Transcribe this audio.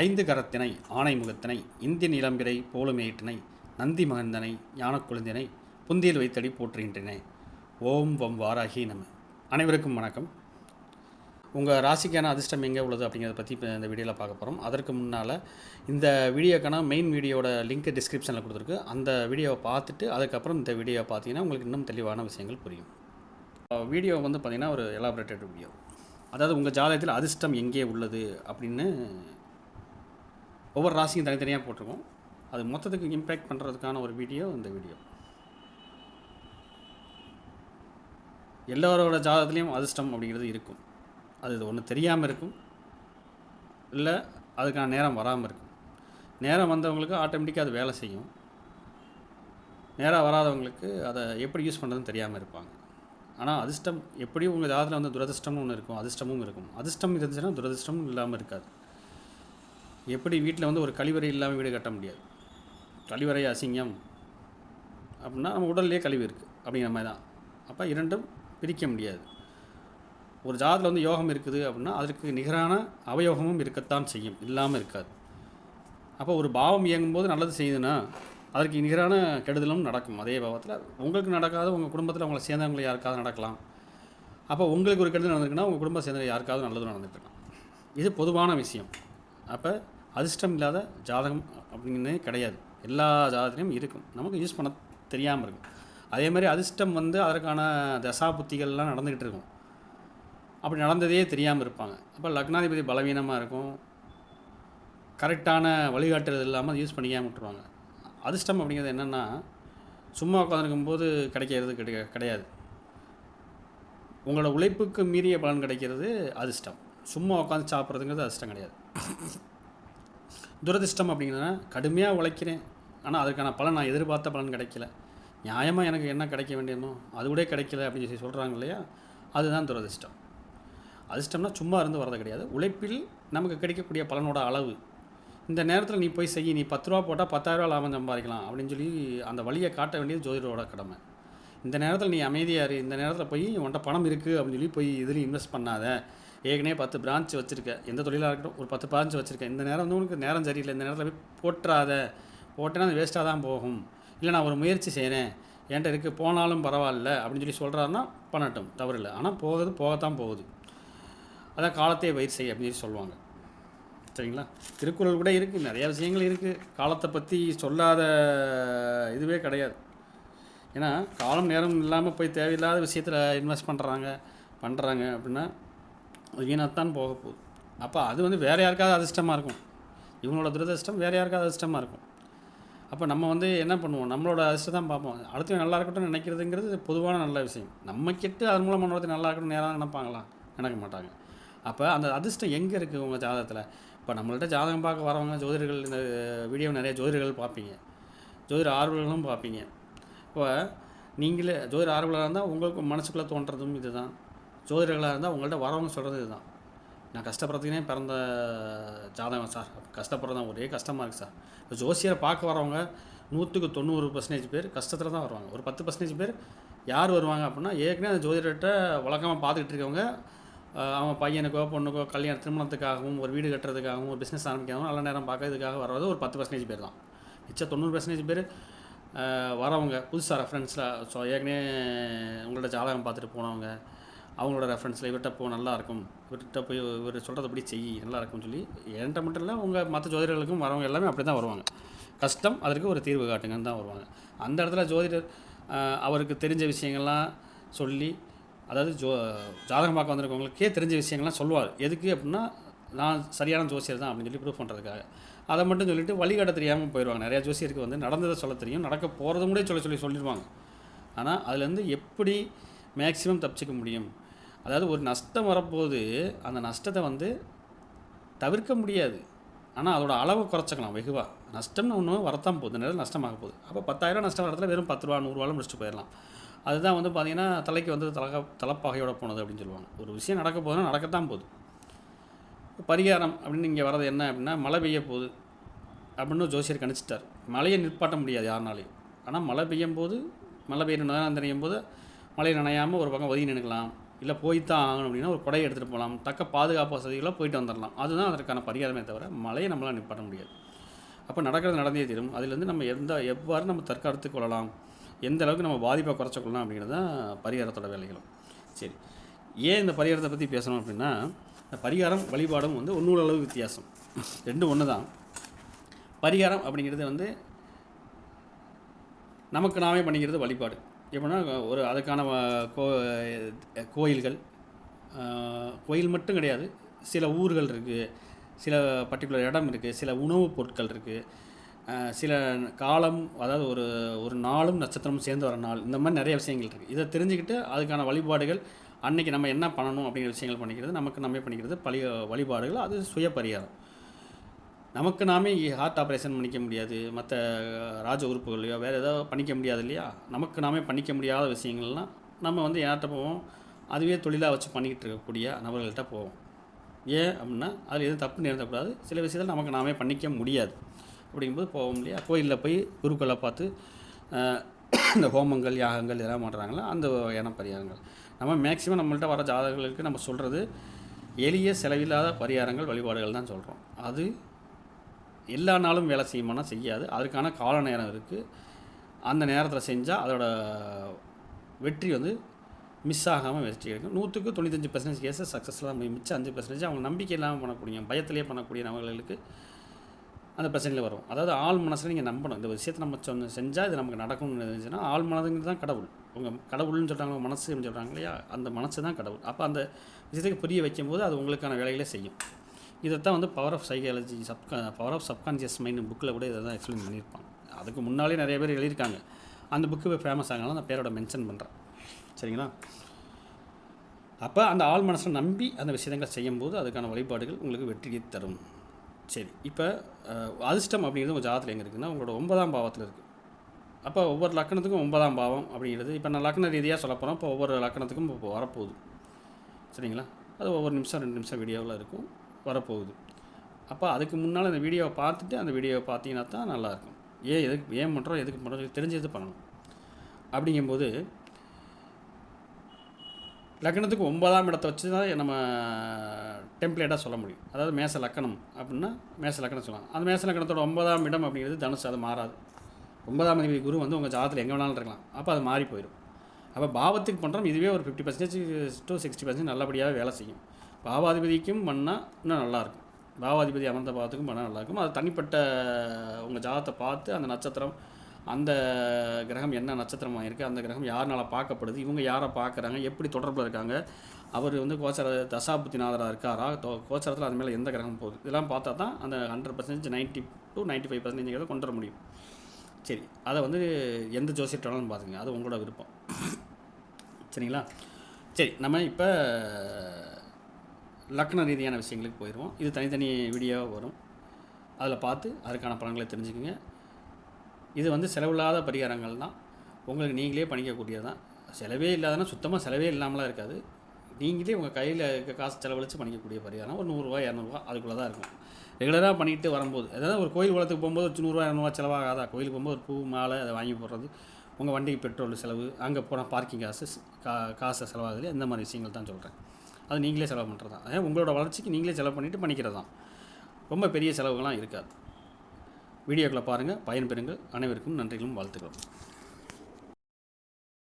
ஐந்து கரத்தினை ஆணை முகத்தினை இந்திய நிலம்பிரை போலுமேட்டினை நந்தி மகந்தனை ஞானக்குழுந்தினை புந்தியில் வைத்தடி போற்றுகின்றன. ஓம் வம் வாராகி நம. அனைவருக்கும் வணக்கம். உங்கள் ராசிக்கான அதிர்ஷ்டம் எங்கே உள்ளது அப்படிங்கிறத பற்றி இப்போ இந்த வீடியோவில் பார்க்க போகிறோம் அதற்கு முன்னால் இந்த வீடியோக்கான மெயின் வீடியோட லிங்க் டிஸ்கிரிப்ஷனில் கொடுத்துருக்கு. அந்த வீடியோவை பார்த்துட்டு அதுக்கப்புறம் இந்த வீடியோவை பார்த்தீங்கன்னா உங்களுக்கு இன்னும் தெளிவான விஷயங்கள் புரியும். வீடியோ வந்து பார்த்திங்கன்னா ஒரு எலாபரேட்டட் வீடியோ அதாவது உங்கள் ஜாதகத்தில் அதிர்ஷ்டம் எங்கே உள்ளது அப்படின்னு ஒவ்வொரு ராசியும் தனித்தனியாக போட்டிருக்கோம். அது மொத்தத்துக்கு இம்பேக்ட் பண்ணுறதுக்கான ஒரு வீடியோ இந்த வீடியோ எல்லோரோட ஜாதகத்துலேயும் அதிர்ஷ்டம் அப்படிங்கிறது இருக்கும். அது இது ஒன்று தெரியாமல் இருக்கும். இல்லை அதுக்கான நேரம் வராமல் இருக்கும். நேரம் வந்தவங்களுக்கு ஆட்டோமேட்டிக்காக அது வேலை செய்யும். நேராக வராதவங்களுக்கு அதை எப்படி யூஸ் பண்ணுறதுன்னு தெரியாமல் இருப்பாங்க. ஆனால் அதிர்ஷ்டம் எப்படியும் உங்கள் ஜாதத்தில் வந்து துரதிர்ஷ்டம்னு ஒன்று இருக்கும். அதிர்ஷ்டமும் இருக்கும். அதிர்ஷ்டம் இருந்துச்சுன்னா துரதிர்ஷ்டமும் இல்லாமல் இருக்காது. எப்படி வீட்டில் வந்து ஒரு கழிவறை இல்லாமல் வீடு கட்ட முடியாது? கழிவறை அசிங்கம். அப்படின்னா நம்ம உடல்லே கழிவு இருக்குது அப்படிங்கிற மாதிரி தான். அப்போ இரண்டும் பிரிக்க முடியாது. ஒரு ஜாதத்தில் வந்து யோகம் இருக்குது அப்படின்னா அதற்கு நிகரான அவயோகமும் இருக்கத்தான் செய்யும். இல்லாமல் இருக்காது. அப்போ ஒரு பாவம் இயங்கும்போது நல்லது செய்யுதுன்னா அதற்கு நிகரான கெடுதலும் நடக்கும். அதே பாவத்தில் உங்களுக்கு நடக்காத உங்கள் குடும்பத்தில் உங்களை சேர்ந்தவங்களை யாருக்காவது நடக்கலாம். அப்போ உங்களுக்கு ஒரு கெடுதல் நடந்திருக்குன்னா உங்கள் குடும்ப சேர்ந்த யாருக்காவது நல்லதும் நடந்துருக்கலாம் இது பொதுவான விஷயம். அப்போ அதிர்ஷ்டம் இல்லாத ஜாதகம் அப்படின்னு கிடையாது. எல்லா ஜாதகத்திலையும் இருக்கும். நமக்கு யூஸ் பண்ண தெரியாமல் இருக்கும். அதே மாதிரி அதிர்ஷ்டம் வந்து அதற்கான தசா புத்திகள்லாம் நடந்துக்கிட்டு இருக்கும். அப்படி நடந்ததே தெரியாமல் இருப்பாங்க. அப்போ லக்னாதிபதி பலவீனமாக இருக்கும். கரெக்டான வழிகாட்டுறது இல்லாமல் யூஸ் பண்ணிக்காமல் விட்டுருவாங்க. அதிர்ஷ்டம் அப்படிங்கிறது என்னென்னா சும்மா உட்காந்துருக்கும் போது கிடைக்கிறது கிடை கிடையாது. உங்களோட உழைப்புக்கு மீறிய பலன் கிடைக்கிறது அதிர்ஷ்டம். சும்மா உட்காந்து சாப்பிட்றதுங்கிறது அதிர்ஷ்டம் கிடையாது. துரதிர்ஷ்டம் அப்படிங்கிறதுனா கடுமையாக உழைக்கிறேன். ஆனால் அதுக்கான பலன் நான் எதிர்பார்த்த பலன் கிடைக்கல. நியாயமாக எனக்கு என்ன கிடைக்க வேண்டியமோ அது கூட கிடைக்கல அப்படின்னு சொல்லி சொல்கிறாங்க இல்லையா? அதுதான் துரதிர்ஷ்டம். அதிர்ஷ்டம்னா சும்மா இருந்து வரது கிடையாது. உழைப்பில் நமக்கு கிடைக்கக்கூடிய பலனோட அளவு. இந்த நேரத்தில் நீ போய் செய்ய நீ பத்து ரூபா போட்டால் பத்தாயிரரூவா லாபம் சம்பாதிக்கலாம் அப்படின்னு சொல்லி அந்த வழியை காட்ட வேண்டியது ஜோதிடரோட கடமை. இந்த நேரத்தில் நீ அமைதியாக இரு. இந்த நேரத்தில் போய் உன்ட்ட பணம் இருக்குது அப்படின்னு சொல்லி போய் இதுலேயும் இன்வெஸ்ட் பண்ணாத. ஏற்கனவே பத்து பிரான்ச் வச்சுருக்கேன் எந்த தொழிலாக இருக்கட்டும் ஒரு பத்து பிரான்ச் வச்சுருக்கேன் இந்த நேரம் வந்து உனக்கு நேரம் சரியில்லை. இந்த நேரத்தில் போய் போட்டுறாத போட்டேன்னா அது வேஸ்ட்டாக தான் போகும். இல்லை நான் ஒரு முயற்சி செய்கிறேன் என்கிட்ட இருக்குது போனாலும் பரவாயில்ல அப்படின்னு சொல்லி சொல்கிறாருன்னா பண்ணட்டும். தவறு இல்லை ஆனால் போகிறது போகத்தான் போகுது. அதான் காலத்தை பயிர் செய் அப்படின்னு சொல்லி சொல்லுவாங்க. சரிங்களா? திருக்குறள் கூட இருக்குது நிறைய விஷயங்கள் இருக்குது காலத்தை பற்றி சொல்லாத இதுவே கிடையாது. ஏன்னா காலம் நேரம் இல்லாமல் போய் தேவையில்லாத விஷயத்தில் இன்வெஸ்ட் பண்ணுறாங்க பண்ணுறாங்க அப்படின்னா வீணாத்தான் போக போகுது. அப்போ அது வந்து வேறு யாருக்காவது அதிர்ஷ்டமாக இருக்கும். இவங்களோட துரதிர்ஷ்டம் வேறு யாருக்காவது அதிர்ஷ்டமாக இருக்கும். அப்போ நம்ம வந்து என்ன பண்ணுவோம்? நம்மளோட அதிர்ஷ்டம் தான் பார்ப்போம். அடுத்தவங்க நல்லா இருக்கட்டும் நினைக்கிறதுங்கிறது பொதுவான நல்ல விஷயம். நம்ம கெட்டு அதன் மூலம் ஒருத்தர் நல்லா இருக்கட்டும் நேராக நினைப்பாங்களா? நினைக்க மாட்டாங்க. அப்போ அந்த அதிர்ஷ்டம் எங்கே இருக்குது உங்கள் ஜாதகத்தில்? இப்போ நம்மள்ட்ட ஜாதகம் பார்க்க வரவங்க ஜோதிடர்கள் இந்த வீடியோ நிறைய ஜோதிடர்கள் பார்ப்பீங்க. ஜோதிட ஆர்வலர்களும் பார்ப்பீங்க. இப்போ நீங்களே ஜோதிட ஆர்வலராக இருந்தால் உங்களுக்கு மனசுக்குள்ளே தோன்றதும் இதுதான். ஜோதிடர்களாக இருந்தால் உங்கள்கிட்ட வரவங்க சொல்கிறது இதுதான். நான் கஷ்டப்படுறதுக்குனே பிறந்த ஜாதகம் சார் கஷ்டப்படுறது தான் ஒரே கஷ்டமாக இருக்குது சார் இப்போ ஜோசியரை பார்க்க வரவங்க நூற்றுக்கு தொண்ணூறு பர்சன்டேஜ் பேர் கஷ்டத்தில் தான் வருவாங்க. ஒரு பத்து பர்சன்டேஜ் பேர் யார் வருவாங்க அப்படின்னா ஏற்கனவே அந்த ஜோதிடர்கிட்ட வழக்கமாக பார்த்துக்கிட்டு இருக்கவங்க அவங்க பையனுக்கோ பொண்ணுக்கோ கல்யாணம் திருமணத்துக்காகவும் ஒரு வீடு கட்டுறதுக்காகவும் ஒரு பிஸ்னஸ் ஆரம்பிக்காகவும் நல்ல நேரம் பார்க்கறதுக்காக வர்றது ஒரு பத்து பர்சன்டேஜ் பேர் தான். மிச்சம் தொண்ணூறு பர்சன்டேஜ் பேர் வரவங்க புதுசாக ரெஃபரன்ஸில் ஸோ ஏற்கனவே உங்கள்ட்ட ஜாதகம் பார்த்துட்டு போனவங்க அவங்களோட ரெஃபரன்ஸில் இவர்கிட்ட போ நல்லாயிருக்கும். இவர்கிட்ட போய் இவர் சொல்கிறதப்படி செய் நல்லா இருக்கும்னு சொல்லி என்கிட்ட மட்டும் இல்லை உங்கள் மற்ற ஜோதிடர்களுக்கும் வரவங்க எல்லாமே அப்படி தான் வருவாங்க. கஷ்டம் அதற்கு ஒரு தீர்வு காட்டுங்கன்னு தான் வருவாங்க. அந்த இடத்துல ஜோதிடர் அவருக்கு தெரிஞ்ச விஷயங்கள்லாம் சொல்லி அதாவது ஜோ ஜாதகம் பார்க்க வந்திருக்கவங்களுக்கே தெரிஞ்ச விஷயங்கள்லாம் சொல்லுவார். எதுக்கு அப்படின்னா நான் சரியான ஜோசியர் தான் அப்படின்னு சொல்லி ப்ரூவ் பண்ணுறதுக்காக அதை மட்டும் சொல்லிவிட்டு வழிகாட்ட தெரியாமல் போயிடுவாங்க நிறையா ஜோசியருக்கு வந்து நடந்ததை சொல்ல தெரியும். நடக்க போகிறதும் கூட சொல்ல சொல்லி சொல்லிடுவாங்க. ஆனால் அதுலேருந்து எப்படி மேக்ஸிமம் தப்பிச்சிக்க முடியும்? அதாவது ஒரு நஷ்டம் வரப்போது அந்த நஷ்டத்தை வந்து தவிர்க்க முடியாது. ஆனால் அதோட அளவை குறைச்சிக்கலாம் வெகுவாக நஷ்டம்னு ஒன்று வரத்தான் போகுது. நேரம் நஷ்டமாக போகுது. அப்போ பத்தாயிரம் நஷ்டம் வரத்தில் வெறும் பத்து ரூபா நூறுரூவாலும் முடிச்சுட்டு போயிடலாம். அதுதான் வந்து பார்த்திங்கன்னா தலைக்கு வந்து தலக தலைப்பாகையோட போனது அப்படின்னு சொல்லுவாங்க. ஒரு விஷயம் நடக்க போகுதுன்னா நடக்கத்தான் போகுது. பரிகாரம் அப்படின்னு இங்கே வர்றது என்ன அப்படின்னா மழை பெய்ய போகுது அப்படின்னு ஜோசியர் கணிச்சிட்டார். மழையை நிற்பாட்ட முடியாது யாருனாலையும். ஆனால் மழை பெய்யும் போது மழை பெய்யணும் நனையும் போது மழை நனையாமல் ஒரு பக்கம் ஒதுங்கி நினைக்கலாம் இல்லை போய் தான் ஆகணும் அப்படின்னா ஒரு கொடையை எடுத்துகிட்டு போகலாம். தக்க பாதுகாப்பு வசதிகளாக போயிட்டு வந்துடலாம். அதுதான் அதற்கான பரிகாரமே தவிர மழையை நம்மளால் நிப்பாட்ட முடியாது. அப்போ நடக்கிறது நடந்தே தீரும். அதுலேருந்து நம்ம எந்த எவ்வாறு நம்ம தற்காத்து கொள்ளலாம்? எந்த அளவுக்கு நம்ம பாதிப்பை குறைச்சிக்கொள்ளலாம் அப்படிங்கிறது தான் பரிகாரத்தோட வேலைகளும். சரி. ஏன் இந்த பரிகாரத்தை பற்றி பேசணும் அப்படின்னா இந்த பரிகாரம் வழிபாடும் வந்து ஒன்றோட அளவு வித்தியாசம். ரெண்டும் ஒன்று தான் பரிகாரம் அப்படிங்கிறது வந்து நமக்கு நாமே பண்ணிக்கிறது வழிபாடு. எப்படின்னா ஒரு அதுக்கான கோ கோயில்கள். கோயில் மட்டும் கிடையாது. சில ஊர்கள் இருக்குது சில பர்டிகுலர் இடம் இருக்குது சில உணவுப் பொருட்கள் இருக்குது சில காலம் அதாவது ஒரு ஒரு நாளும் நட்சத்திரமும் சேர்ந்து வர நாள். இந்த மாதிரி நிறைய விஷயங்கள் இருக்குது இதை தெரிஞ்சுக்கிட்டு அதுக்கான வழிபாடுகள் அன்னைக்கு நம்ம என்ன பண்ணணும் அப்படிங்கிற விஷயங்கள் பண்ணிக்கிறது நமக்கு நம்ம பண்ணிக்கிறது பழி வழிபாடுகள். அது சுய பரிகாரம் நமக்கு நாமே ஹார்ட் ஆப்ரேஷன் பண்ணிக்க முடியாது. மற்ற ராஜ உறுப்புகளையோ வேறு ஏதோ பண்ணிக்க முடியாது இல்லையா? நமக்கு நாமே பண்ணிக்க முடியாத விஷயங்கள்லாம் நம்ம வந்து யார்கிட்ட போவோம்? அதுவே தொழிலாக வச்சு பண்ணிக்கிட்டு இருக்கக்கூடிய நபர்கள்ட்ட போவோம். ஏன் அப்படின்னா அதில் எதுவும் தப்பு நிறுத்தக்கூடாது. சில விஷயத்தில் நமக்கு நாமே பண்ணிக்க முடியாது. அப்படிங்கும்போது போவோம் இல்லையா? கோயிலில் போய் குருக்களை பார்த்து இந்த ஹோமங்கள் யாகங்கள் இதெல்லாம் பண்ணுறாங்களோ அந்த வகையான பரிகாரங்கள். நம்ம மேக்ஸிமம் நம்மள்ட்ட வர ஜாதகங்களுக்கு நம்ம சொல்கிறது எளிய செலவில்லாத பரிகாரங்கள் வழிபாடுகள் தான் சொல்கிறோம் அது எல்லா நாளும் வேலை செய்யுமானா செய்யாது. அதுக்கான கால நேரம் இருக்குது அந்த நேரத்தில் செஞ்சால் அதோட வெற்றி வந்து மிஸ் ஆகாமல் வெற்றி கிடைக்கும் நூற்றுக்கு தொண்ணூத்தஞ்சு பர்சன்டேஜ் கேஸஸ் சக்ஸஸ்ஃபுல்லாக முடியும் மிச்சம் அஞ்சு பர்சன்டேஜ் அவங்க நம்பிக்கை இல்லாமல் பண்ணக்கூடிய பயத்திலே பண்ணக்கூடிய நபர்களுக்கு அந்த பிரச்சனையில் வரும். அதாவது ஆள் மனசில் நீங்கள் நம்பணும். இந்த விஷயத்தை நம்ம சொன்ன செஞ்சால் இது நமக்கு நடக்கும்னு இருந்துச்சுன்னா ஆள் மனதுங்கிறது தான் கடவுள். உங்கள் கடவுள்னு சொல்கிறாங்க மனசு அப்படின்னு சொல்கிறாங்க இல்லையா? அந்த மனசு தான் கடவுள். அப்போ அந்த விஷயத்துக்கு புரிய வைக்கும்போது அது உங்களுக்கான வேலைகளை செய்யும். இதை தான் வந்து power of psychology sub power of subconscious mind புக்கில் கூட இதை தான் எக்ஸ்பிளைன் பண்ணியிருப்பாங்க. அதுக்கு முன்னாலே நிறைய பேர் எழுதியிருக்காங்க. அந்த புக்கு ஃபேமஸ் ஆகலாம் அந்த பேரோட மென்ஷன் பண்ணுறேன் சரிங்களா? அப்போ அந்த ஆள் மனசை நம்பி அந்த விஷயங்களை செய்யும்போது அதுக்கான வழிபாடுகள் உங்களுக்கு வெற்றியை தரும். சரி இப்போ அதிர்ஷ்டம் அப்படிங்கிறது உங்கள் ஜாதத்தில் எங்கே இருக்குதுன்னா உங்களோட ஒன்பதாம் பாவத்தில் இருக்குது அப்போ ஒவ்வொரு லக்கணத்துக்கும் ஒன்பதாம் பாவம் அப்படிங்கிறது இப்போ நான் லக்கண ரீதியாக சொல்ல போகிறோம் இப்போ ஒவ்வொரு லக்கணத்துக்கும் இப்போ வரப்போகுது. சரிங்களா? அது ஒவ்வொரு நிமிஷம் ரெண்டு நிமிஷம் வீடியோவில் இருக்கும். வரப்போகுது. அப்போ அதுக்கு முன்னால் அந்த வீடியோவை பார்த்துட்டு அந்த வீடியோவை பார்த்தீங்கன்னா தான் நல்லாயிருக்கும். ஏன் எதுக்கு ஏன் பண்ணுறோம் எதுக்கு பண்ணுறோம் தெரிஞ்சது பண்ணணும்? அப்படிங்கும்போது லக்கணத்துக்கு ஒன்பதாம் இடத்தை வச்சு தான் நம்ம டெம்ப்ளேட்டாக சொல்ல முடியும். அதாவது மேச லக்கணம் அப்படின்னா மேச லக்கணம் சொல்லலாம். அந்த மேச லக்கணத்தோட ஒன்பதாம் இடம் அப்படிங்கிறது தனுசு அது மாறாது. ஒன்பதாம் அதிபதி குரு வந்து உங்கள் ஜாதத்தில் எங்கே வேணாலும் இருக்கலாம். அப்போ அது மாறி போயிடும். அப்போ பாவத்துக்கு பண்ணுறோம் இதுவே ஒரு fifty percentage to sixty percentage நல்லபடியாக வேலை செய்யும். பாவாதிபதிக்கும் பண்ணால் இன்னும் நல்லாயிருக்கும் பாவாதிபதி அமர்ந்த பாவத்துக்கும் பண்ணால் நல்லாயிருக்கும் அது தனிப்பட்ட உங்கள் ஜாதத்தை பார்த்து அந்த நட்சத்திரம் அந்த கிரகம் என்ன நட்சத்திரமாக இருக்குது அந்த கிரகம் யாருனால பார்க்கப்படுது இவங்க யாரை பார்க்குறாங்க எப்படி தொடர்பில் இருக்காங்க அவர் வந்து கோச்சர தசாபுத்திநாதராக இருக்காரா கோச்சரத்தில் அது மேலே எந்த கிரகம் போகுது. இதெல்லாம் பார்த்தா தான் அந்த hundred percentage ninety to ninety five percentage கொண்டு வர முடியும். சரி அதை வந்து எந்த ஜோசியர் பார்த்துங்க. அது உங்களோட விருப்பம். சரிங்களா? சரி நம்ம இப்போ லக்ன ரீதியான விஷயங்களுக்கு போயிடுவோம். இது தனித்தனி வீடியோவாக வரும். அதில் பார்த்து அதுக்கான பலன்களை தெரிஞ்சுக்குங்க. இது வந்து செலவில்லாத பரிகாரங்கள் தான் உங்களுக்கு நீங்களே பண்ணிக்கக்கூடியது தான் செலவே இல்லாதனா சுத்தமாக செலவே இல்லாமலாம் இருக்காது. நீங்களே உங்கள் கையில் இருக்க காசு செலவழித்து பண்ணிக்கக்கூடிய பரிகாரம் ஒரு நூறுரூவா இரநூறுவா அதுக்குள்ளே தான் இருக்கும் ரெகுலராக பண்ணிட்டு வரும்போது அதாவது ஒரு கோயில் குளத்துக்கு போகும்போது ஒரு நூறுரூவா இரநூறுவா செலவாகாதா? கோயிலுக்கு போகும்போது ஒரு பூ மாலை அதை வாங்கி போடுறது. உங்கள் வண்டிக்கு பெட்ரோல் செலவு அங்கே போனால் பார்க்கிங் காசு கா காசை செலவாகுது இந்த மாதிரி விஷயங்கள் தான் சொல்கிறேன் அது நீங்களே செலவு பண்ணுறது தான் அதே உங்களோட வளர்ச்சிக்கு நீங்களே செலவு பண்ணிவிட்டு பண்ணிக்கிறது? தான் ரொம்ப பெரிய செலவுகள்லாம் இருக்காது. வீடியோக்களை பாருங்கள் பயன்பெறுங்கள் அனைவருக்கும் நன்றிகளும் வாழ்த்துக்களும்.